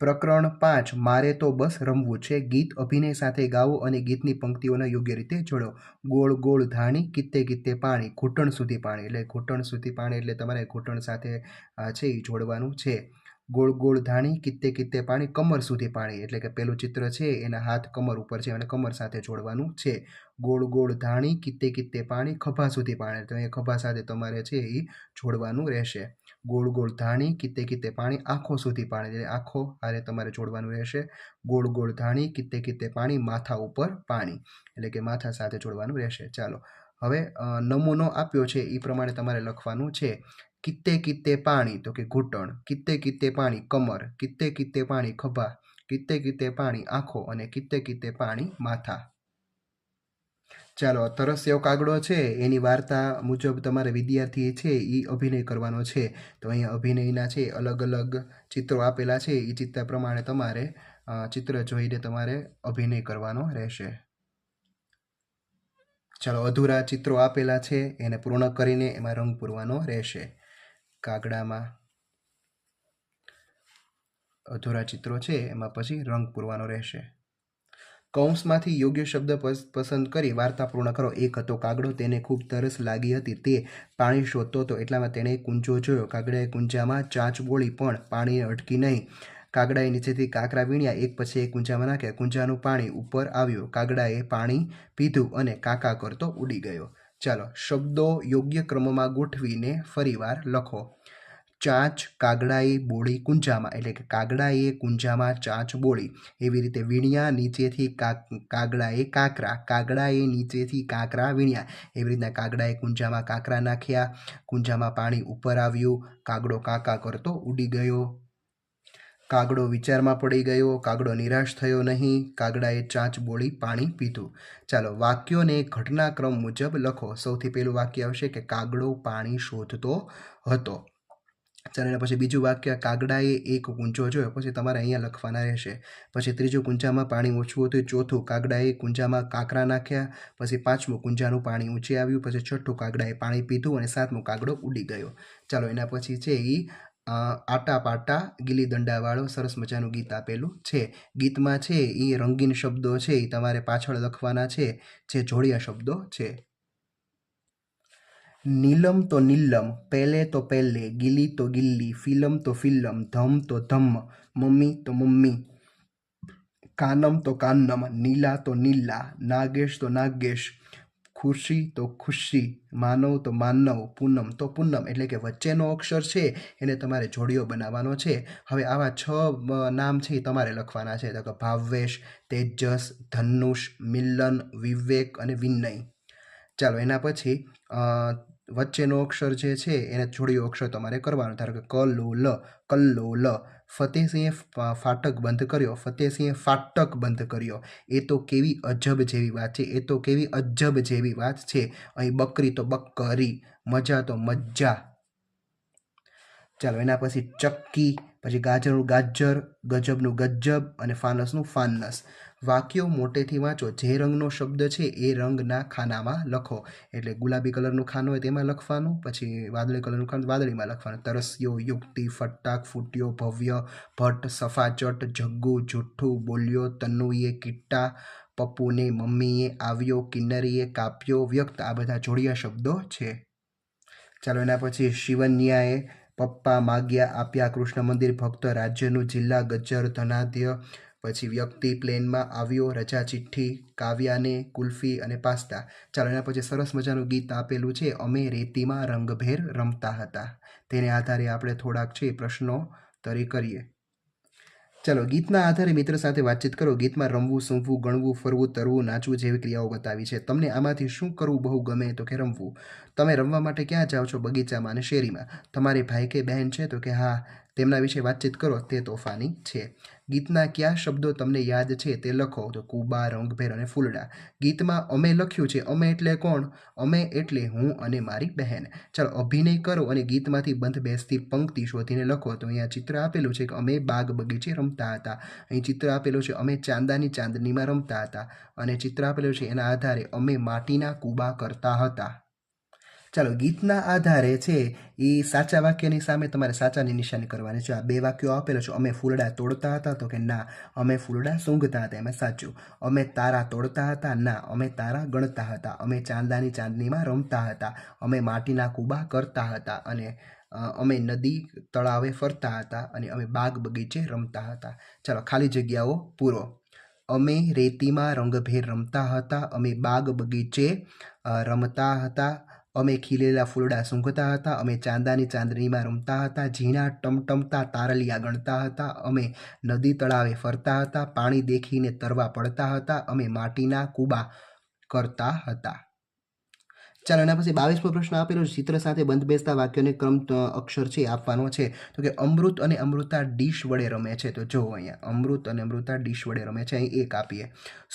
પ્રકરણ પાંચ, મારે તો બસ રમવું છે. ગીત, અભિનય સાથે ગાવો અને ગીતની પંક્તિઓને યોગ્ય રીતે જોડો. ગોળ ગોળ ધાણી, કિત્તે કિત્તે પાણી, ઘૂંટણ સુધી પાણી. એટલે ઘૂંટણ સુધી પાણી એટલે તમારે ઘૂંટણ સાથે છે એ જોડવાનું છે. ગોળ ગોળ ધાણી, કિત્તે કિત્તે પાણી, કમર સુધી પાણી. એટલે કે પેલું ચિત્ર છે, એના હાથ કમર ઉપર છે અને કમર સાથે જોડવાનું છે. ગોળ ગોળ ધાણી, કિત્તે કિત્તે પાણી, ખભા સુધી પાણી. તો એ ખભા સાથે તમારે છે એ જોડવાનું રહેશે. ગોળ ગોળ ધાણી, કિત્તે કિતે પાણી આંખો સુધી પાણી એટલે આંખો હારે તમારે જોડવાનું રહેશે. ગોળ ગોળ ધાણી કિતે કિતે પાણી, માથા ઉપર પાણી. એટલે કે માથા સાથે જોડવાનું રહેશે. ચાલો. હવે નમૂનો આપ્યો છે. એ પ્રમાણે તમારે લખવાનું છે. કિત્તે કિત્તે પાણી, તો કે ઘૂંટણ. કિત્તે કિત્તે પાણી, કમર. કિત્તે કિત્તે પાણી, ખભા. કિત્તે કિત્તે પાણી, આંખો. અને કિત્તે કિત્તે પાણી, માથા. ચાલો તરસ્યો કાગડો છે, એની વાર્તા મુજબ તમારે વિદ્યાર્થી છે એ અભિનય કરવાનો છે. તો અહીંયા અભિનયના છે અલગ અલગ ચિત્રો આપેલા છે, એ ચિત્ર પ્રમાણે તમારે ચિત્ર જોઈને તમારે અભિનય કરવાનો રહેશે. ચાલો, અધૂરા ચિત્રો આપેલા છે, એને પૂર્ણ કરીને એમાં રંગ પૂરવાનો રહેશે. કાગડામાં અધૂરા ચિત્રો છે, એમાં પછી રંગ પૂરવાનો રહેશે. કૌંસમાંથી યોગ્ય શબ્દ પસ- પસંદ કરી વાર્તા પૂર્ણ કરો. એક હતો કાગડો, તેને ખૂબ તરસ લાગી હતી, તે પાણી શોધતો હતો. એટલામાં તેણે કુંજો જોયો. કાગડાએ કુંજામાં ચાંચ બોળી, પણ પાણી અટકી નહીં. કાગડાએ નીચેથી કાંકરા વીણ્યા. એક પછી એક કુંજામાં નાખ્યા. કુંજાનું પાણી ઉપર આવ્યું. કાગડાએ પાણી પીધું અને કાકા કરતો ઉડી ગયો. ચાલો, શબ્દો યોગ્ય ક્રમમાં ગોઠવીને ફરીવાર લખો. ચાંચ કાગડાએ બોળી, કુંજામાં. એટલે કે કાગડાએ કુંજામાં ચાંચ, બોળી. એવી રીતે વીણ્યા, નીચેથી કાગડાએ કાંકરા. કાગડાએ, નીચેથી કાંકરા વીણ્યા. એવી રીતના કાગડાએ, કુંજામાં કાંકરા નાખ્યા. કુંજામાં પાણી ઉપર આવ્યું. કાગડો કાકા કરતો ઉડી ગયો. કાગડો વિચારમાં પડી ગયો. કાગડો નિરાશ થયો નહીં. કાગડાએ ચાંચ, બોળી, પાણી પીધું. ચાલો, વાક્યોને ઘટનાક્રમ મુજબ લખો. સૌથી પહેલું વાક્ય આવશે કે કાગડો પાણી શોધતો હતો. ચાલો પછી બીજું વાક્ય, કાગડાએ એક કુંજો જોયો, પછી તમારે અહીંયા લખવાના રહેશે. પછી ત્રીજું કુંજામાં પાણી ઓછું હતું ચોથું, કાગડાએ કુંજામાં કાંકરા નાખ્યા, પછી પાંચમું કુંજાનું પાણી ઊંચે આવ્યું, પછી છઠ્ઠું, કાગડાએ પાણી પીધું, અને સાતમું, કાગડો ઉડી ગયો. ચાલો એના પછી છે એ આટા પાટા ગીલી દંડાવાળો, સરસ મજાનું ગીત આપેલું છે. ગીતમાં છે એ રંગીન શબ્દો છે એ તમારે પાછળ લખવાના છે, જે જોડિયા શબ્દો છે. નીલમ તો નીલમ પહેલે તો પહેલે ગિલી તો ગિલ્લી, ફિલ્મ તો ફિલ્મ, ધમ તો ધમ, મમ્મી તો મમ્મી, કાનમ તો કાનમ, નીલા તો નીલા, નાગેશ તો નાગેશ ખુશી તો ખુશી માનવ તો માનવ, પૂનમ તો પૂનમ, એટલે કે વચ્ચેનો અક્ષર છે એને તમારે જોડીઓ બનાવવાનો છે. હવે આવા છ નામ છે એ તમારે લખવાના છે. તો કે ભાવેશ, તેજસ, ધનુષ, મિલન, વિવેક અને વિનય. ચાલો એના પછી વચ્ચેનો અક્ષર જે છે એને જોડિયો અક્ષર તમારે કરવાનો. ધારો કે ક લો લ. કલ્લો લ ફતેહસિંહે ફાટક બંધ કર્યો. ફતેહસિંહે ફાટક બંધ કર્યો. એ તો કેવી અજબ જેવી વાત છે. એ તો કેવી અજબ જેવી વાત છે. અહીં બકરી તો બકરી, મજા તો મજા. ચાલો, એના પછી ચક્કી, પછી ગાજરનું ગાજર, ગજબનું ગજબ અને ફાનસનું ફાનસ. વાક્યો મોટેથી વાંચો. જે રંગનો શબ્દ છે એ રંગના ખાનામાં લખો. એટલે ગુલાબી કલરનું ખાનું હોય તેમાં લખવાનું, પછી વાદળી કલરનું ખાનું વાદળીમાં લખવાનું. તરસ્યો, યુક્તિ, ફટાક, ફૂટ્યો, ભવ્ય, ભટ્ટ, સફાચટ, જગ્ગુ, જુઠ્ઠું, બોલ્યો તન્નુએ કિટ્ટા, પપ્પુને, મમ્મીએ, આવ્યો, કિન્નરીએ, કાપ્યો, વ્યક્ત. આ બધા જોડિયા શબ્દો છે. ચાલો એના પછી શિવન્યાએ પપ્પા માગ્યા આપ્યા કૃષ્ણ મંદિર ભક્ત રાજ્યનું જિલ્લા ગજ્જર ધનાધ્ય પછી વ્યક્તિ પ્લેનમાં આવ્યો, રજા, ચિઠ્ઠી, કાવ્યાને, કુલ્ફી અને પાસ્તા. ચાલો, એના પછી સરસ મજાનું ગીત આપેલું છે, અમે રેતીમાં રંગભેર રમતા હતા. તેને આધારે આપણે થોડાક છે, પ્રશ્નો તરી કરીએ. ચાલો, ગીતના આધારે મિત્ર સાથે વાતચીત કરો. ગીતમાં રમવું, સૂંઘવું, ગણવું, ફરવું, તરવું, નાચવું જેવી ક્રિયાઓ બતાવી છે. તમને આમાંથી શું કરવું બહુ ગમે તો કે રમવું? તમે રમવા માટે ક્યાં જાઓ છો? બગીચામાં અને શેરીમાં? તમારી ભાઈ કે બહેન છે તો કે હા, તેમના વિશે વાતચીત કરો. તે તોફાની છે. ગીતના કયા શબ્દો તમને યાદ છે તે લખો. તો કુબા, રંગભેર અને ફૂલડા. ગીતમાં અમે લખ્યું છે, અમે એટલે કોણ? અમે એટલે હું અને મારી બહેન. ચાલો, અભિનય કરો અને ગીતમાંથી બંધ બેસતી પંક્તિ શોધીને લખો. તો અહીંયા ચિત્ર આપેલું છે કે અમે બાગ બગીચે રમતા હતા. અહીં ચિત્ર આપેલું છે, અમે ચાંદાની ચાંદનીમાં રમતા હતા. અને ચિત્ર આપેલું છે, એના આધારે અમે માટીના કૂબા કરતા હતા. ચાલો, ગીતના આધારે છે એ સાચા વાક્યની સામે તમારે સાચાની નિશાની કરવાની છે. આ બે વાક્યો આપેલા છે, અમે ફૂલડા તોડતા હતા, તો કે ના, અમે ફૂલડા સૂંઘતા હતા, એમાં સાચું. અમે તારા તોડતા હતા, ના, અમે તારા ગણતા હતા, અમે ચાંદાની ચાંદનીમાં રમતા હતા, અમે માટીના કૂબા કરતા હતા, અને અમે નદી તળાવે ફરતા હતા, અને અમે બાગ બગીચે રમતા હતા. ચાલો, ખાલી જગ્યાઓ પૂરો. અમે રેતીમાં રંગભેર રમતા હતા, અમે બાગ બગીચે રમતા હતા અમે ખીલેલા ફૂલડા સૂંઘતા હતા, અમે ચાંદાની ચાંદનીમાં રમતા હતા, ઝીણા ટમટમતા તારલિયા ગણતા હતા, અમે નદી તળાવે ફરતા હતા, પાણી દેખીને તરવા પડતા હતા, અમે માટીના કૂબા કરતા હતા. ચાલો, એના પછી બાવીસમો પ્રશ્ન આપેલો ચિત્ર સાથે બંધ બેસતા વાક્યોને ક્રમ અક્ષર છે આપવાનો છે. તો કે અમૃત અને અમૃતા ડીશ વડે રમે છે. તો જુઓ અહીંયા અમૃત અને અમૃતા ડીશ વડે રમે છે. અહીં એક આપીએ.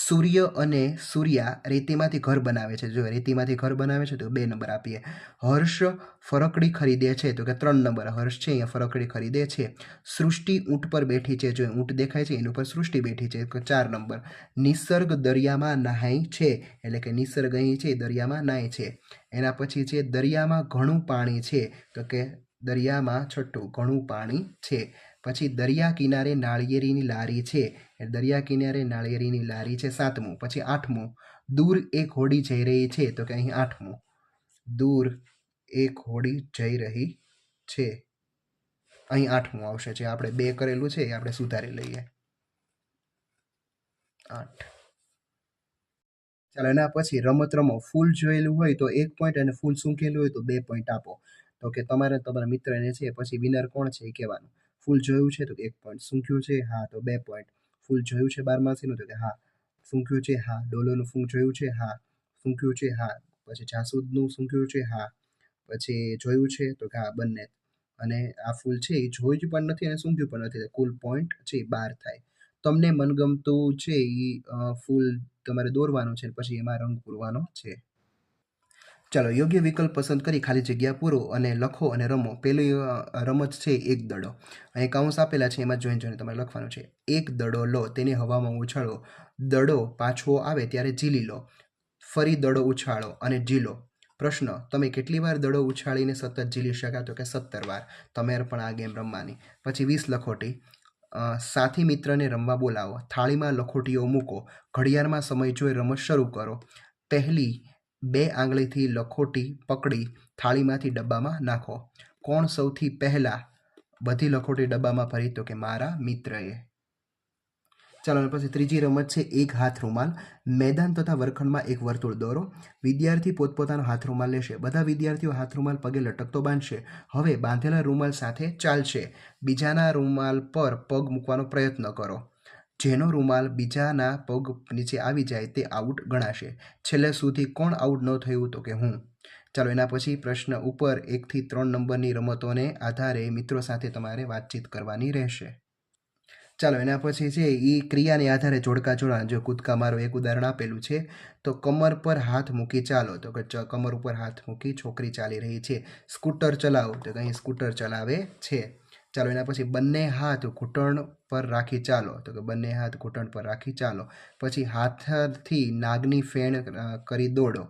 સૂર્ય અને સૂર્યા રેતીમાંથી ઘર બનાવે છે. જો રેતીમાંથી ઘર બનાવે છે તો બે નંબર આપીએ. હર્ષ ફરકડી ખરીદે છે. તો કે ત્રણ નંબર હર્ષ છે, અહીંયા ફરકડી ખરીદે છે. સૃષ્ટિ ઊંટ પર બેઠી છે. જો ઊંટ દેખાય છે, એની ઉપર સૃષ્ટિ બેઠી છે. તો ચાર નંબર. નિસર્ગ દરિયામાં નહાય છે. એટલે કે નિસર્ગ અહીં છે, દરિયામાં નાય છે. એના પછી છે, દરિયામાં ઘણું પાણી છે. તો કે દરિયામાં છઠ્ઠું, ઘણું પાણી છે. પછી દરિયા કિનારે નાળિયેરીની લારી છે. દરિયા કિનારે નાળિયેરીની લારી છે, સાતમું. પછી આઠમું. દૂર એક હોડી જઈ રહી છે. તો કે અહીં આઠમું. દૂર એક હોડી જઈ રહી છે. અહીં આઠમું આવશે જે આપણે બે કરેલું છે એ આપણે સુધારી લઈએ. આઠ. ચાલો, એના પછી રમત રમો ફૂલ જોયેલું હોય તો એક પોઈન્ટ અને ફૂલ સૂંકેલું હોય તો બે પોઈન્ટ આપો. તો કે તમારે તમારા મિત્રને છે, પછી વિનર કોણ છે એ કહેવાનું. ફૂલ જોયું છે તો એક પોઈન્ટ સૂંક્યું છે, હા તો બે પોઈન્ટ ફૂલ જોયું છે બારમાસીનું તો કે હા. સૂંક્યું છે, હા. ડોલોનું ફૂંક જોયું છે, હા. સૂંક્યું છે, હા. પછી જાસૂદનું સૂંક્યું છે, હા. પછી જોયું છે તો કે હા બંને. અને આ ફૂલ છે એ જોયું પણ નથી અને સૂંઘ્યું પણ નથી. કુલ પોઈન્ટ છે એ બાર થાય. તમને મનગમતું છે એ ફૂલ તમારે દોરવાનું છે પછી એમાં રંગ પૂરવાનો છે. ચાલો, યોગ્ય વિકલ્પ પસંદ કરી ખાલી જગ્યા પૂરો અને લખો અને રમો. પેલી રમત છે એક દડો. અહીં કાઉન્સ આપેલા છે, એમાં જોઈન જોઈને તમારે લખવાનું છે. એક દડો લો, તેને હવામાં ઉછાળો. દડો પાછો આવે ત્યારે ઝીલી લો. ફરી દડો ઉછાળો અને ઝીલો. પ્રશ્ન, તમે કેટલી વાર દડો ઉછાળીને સતત ઝીલી શકા તો કે સત્તર વાર? તમે પણ આ ગેમ રમવાની. પછી વીસ લખોટી સાથી મિત્રને રમવા બોલાવો. થાળીમાં લખોટીઓ મૂકો. ઘડિયાળમાં સમય જોઈ રમત શરૂ કરો. પહેલી બે આંગળીથી લખોટી પકડી થાળીમાંથી ડબ્બામાં નાખો. કોણ સૌથી પહેલાં બધી લખોટી ડબ્બામાં ભરી તો કે મારા મિત્રએ? ચાલો એના પછી ત્રીજી રમત છે એક હાથ રૂમાલ. મેદાન તથા વર્ગખંડમાં એક વર્તુળ દોરો. વિદ્યાર્થી પોતપોતાનો હાથ રૂમાલ લેશે. બધા વિદ્યાર્થીઓ હાથ રૂમાલ પગે લટકતો બાંધશે. હવે બાંધેલા રૂમાલ સાથે ચાલશે. બીજાના રૂમાલ પર પગ મૂકવાનો પ્રયત્ન કરો. જેનો રૂમાલ બીજાના પગ નીચે આવી જાય તે આઉટ ગણાશે. છેલ્લે સુધી કોણ આઉટ ન થયું તો કે હું? ચાલો એના પછી પ્રશ્ન ઉપર એકથી ત્રણ નંબરની રમતોને આધારે મિત્રો સાથે તમારે વાતચીત કરવાની રહેશે. ચાલો, એના પછી છે એ ક્રિયાને આધારે જોડકા જોડાણ જો કૂદકા મારો એક ઉદાહરણ આપેલું છે, તો કમર પર હાથ મૂકી ચાલો. તો કે કમર ઉપર હાથ મૂકી છોકરી ચાલી રહી છે. સ્કૂટર ચલાવો. તો કે અહીં સ્કૂટર ચલાવે છે. ચાલો, એના પછી બંને હાથ ઘૂંટણ પર રાખી ચાલો. તો કે બંને હાથ ઘૂંટણ પર રાખી ચાલો. પછી હાથથી નાગની ફેણ કરી દોડો.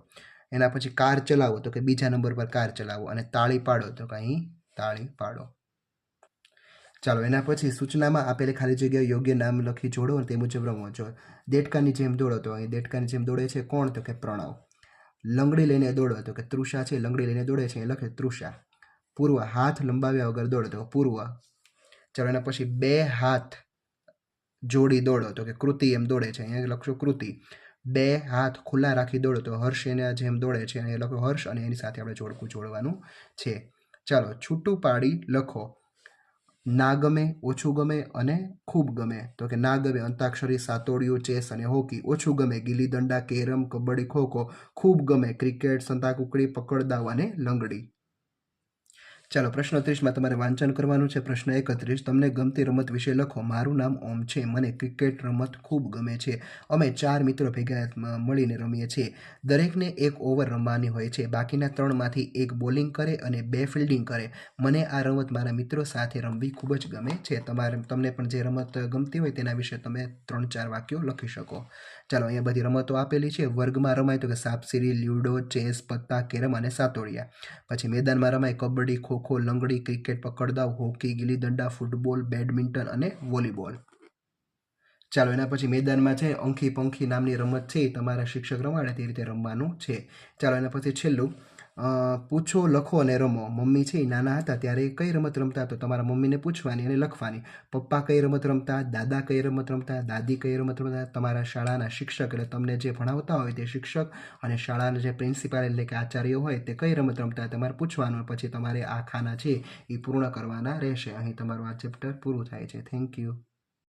એના પછી કાર ચલાવો. તો કે બીજા નંબર પર કાર ચલાવો. અને તાળી પાડો. તો કે અહીં તાળી પાડો. ચાલો, એના પછી સૂચનામાં આપેલી ખાલી જગ્યાએ યોગ્ય નામ લખી જોડો તે મુજબ રમો. જો દેડકાની જેમ દોડો, તો અહીં દેડકાની જેમ દોડે છે કોણ? તો કે પ્રણવ. લંગડી લઈને દોડો, તો કે તૃષા છે, લંગડી લઈને દોડે છે, એ લખે તૃષા. પૂર્વ હાથ લંબાવ્યા વગર દોડો, તો પૂર્વ. ચાલો, એના પછી બે હાથ જોડી દોડો, તો કે કૃતિ એમ દોડે છે, અહીંયા લખશો કૃતિ. બે હાથ ખુલ્લા રાખી દોડો, તો હર્ષ એના જેમ દોડે છે એ લખો હર્ષ, અને એની સાથે આપણે જોડકું જોડવાનું છે. ચાલો, છૂટું પાડી લખો. ના ગમે, ઓછું ગમે અને ખૂબ ગમે. તો કે ના ગમે, અંતાક્ષરી, સાતોડિયું, ચેસ અને હોકી. ઓછું ગમે ગીલી દંડા, કેરમ, કબડ્ડી, ખોખો. ખૂબ ગમે, ક્રિકેટ, સંતાકુકડી, પકડદાવ અને લંગડી. ચાલો, પ્રશ્ન ત્રીસમાં તમારે વાંચન કરવાનું છે. પ્રશ્ન એકત્રીસ, તમને ગમતી રમત વિશે લખો. મારું નામ ઓમ છે. મને ક્રિકેટ રમત ખૂબ ગમે છે. અમે ચાર મિત્રો ભેગા મળીને રમીએ છીએ. દરેકને એક ઓવર રમવાની હોય છે. બાકીના ત્રણમાંથી એક બોલિંગ કરે અને બે ફિલ્ડિંગ કરે. મને આ રમત મારા મિત્રો સાથે રમવી ખૂબ જ ગમે છે. તમારે, તમને પણ જે રમત ગમતી હોય તેના વિશે તમે ત્રણ ચાર વાક્યો લખી શકો. ચાલો, અહીંયા બધી રમતો આપેલી છે. વર્ગમાં રમાય તો કે સાપસીડી લ્યુડો, ચેસ, પત્તા, કેરમ અને સાતોડિયા પછી મેદાનમાં રમાય કબડ્ડી, ખોખો, લંગડી, cricket, પકડદાવ, hockey gilli danda football, badminton અને વોલીબોલ. ચાલો, એના પછી મેદાનમાં છે, અંખી પંખી નામની રમત છે. તમારા શિક્ષક રમાડે તે રીતે રમવાનું છે. ચાલો, એના પછી છેલ્લું. પૂછો, લખો અને રમો. મમ્મી છે એ નાના હતા ત્યારે કઈ રમત રમતા? તો તમારા મમ્મીને પૂછવાની અને લખવાની. પપ્પા કઈ રમત રમતા? દાદા કઈ રમત રમતા? દાદી કઈ રમત રમતા? તમારા શાળાના શિક્ષક એટલે તમને જે ભણાવતા હોય તે શિક્ષક અને શાળાના જે પ્રિન્સિપાલ એટલે કે આચાર્ય હોય તે કઈ રમત રમતા? તમારે પૂછવાનું પછી તમારે આ ખાના છે એ પૂર્ણ કરવાના રહેશે. અહીં તમારું આ ચેપ્ટર પૂરું થાય છે. Thank you.